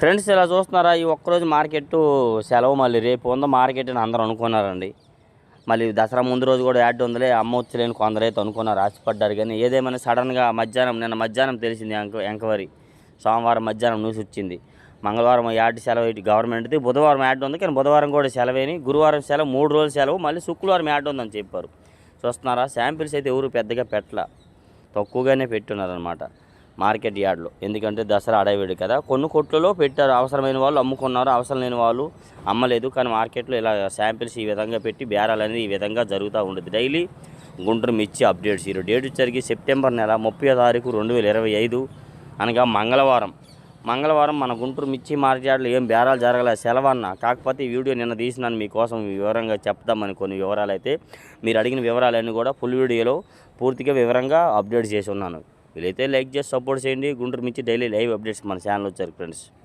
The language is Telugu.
ఫ్రెండ్స్ ఇలా చూస్తున్నారా ఈ ఒక్కరోజు మార్కెట్ సెలవు మళ్ళీ. రేపు ఉందో మార్కెట్ అని అందరూ అనుకున్నారండి. మళ్ళీ దసరా ముందు రోజు కూడా యాడ్ ఉందిలే. అమ్మవచ్చులేని కొందరైతే అనుకున్నారు ఆశపడ్డారు కానీ ఏదేమైనా సడన్గా మధ్యాహ్నం నిన్న మధ్యాహ్నం తెలిసింది ఎంక్వైరీ. సోమవారం మధ్యాహ్నం న్యూస్ వచ్చింది. మంగళవారం యాడ్ సెలవు ఇటు గవర్నమెంట్ది. బుధవారం యాడ్ ఉంది కానీ బుధవారం కూడా సెలవేని గురువారం సెలవు మూడు రోజులు సెలవు మళ్ళీ శుక్రవారం యాడ్ ఉందని చెప్పారు. చూస్తున్నారా శాంపిల్స్ అయితే ఎవరు పెద్దగా పెట్టలా. తక్కువగానే పెట్టున్నారనమాట మార్కెట్ యార్డ్లో. ఎందుకంటే దసరా అడవిడు కదా. కొన్ని కొట్లలో పెట్టారు. అవసరమైన వాళ్ళు అమ్ముకున్నారు. అవసరం లేని వాళ్ళు అమ్మలేదు. కానీ మార్కెట్లో ఇలా శాంపిల్స్ ఈ విధంగా పెట్టి బేరాలు అనేది ఈ విధంగా జరుగుతూ ఉంటుంది డైలీ గుంటూరు మిర్చి అప్డేట్స్ ఈరోజు డేట్ వచ్చరికి సెప్టెంబర్ నెల ముప్పై తారీఖు రెండు వేల ఇరవై ఐదు అనగా మంగళవారం. మంగళవారం మన గుంటూరు మిర్చి మార్కెట్ యార్డ్లో ఏం బేరాలు జరగలే. సెలవన్న. కాకపోతే ఈ వీడియో నిన్న తీసినాను మీకోసం. వివరంగా చెప్దామని కొన్ని వివరాలు అయితే మీరు అడిగిన వివరాలన్నీ కూడా ఫుల్ వీడియోలో పూర్తిగా వివరంగా అప్డేట్ చేసి ఉన్నాను. వీలైతే లైక్ చేసి సపోర్ట్ చేయండి. గుంటూరు మించి డైలీ లైవ్ అప్డేట్స్ మన ఛానల్ వచ్చారు ఫ్రెండ్స్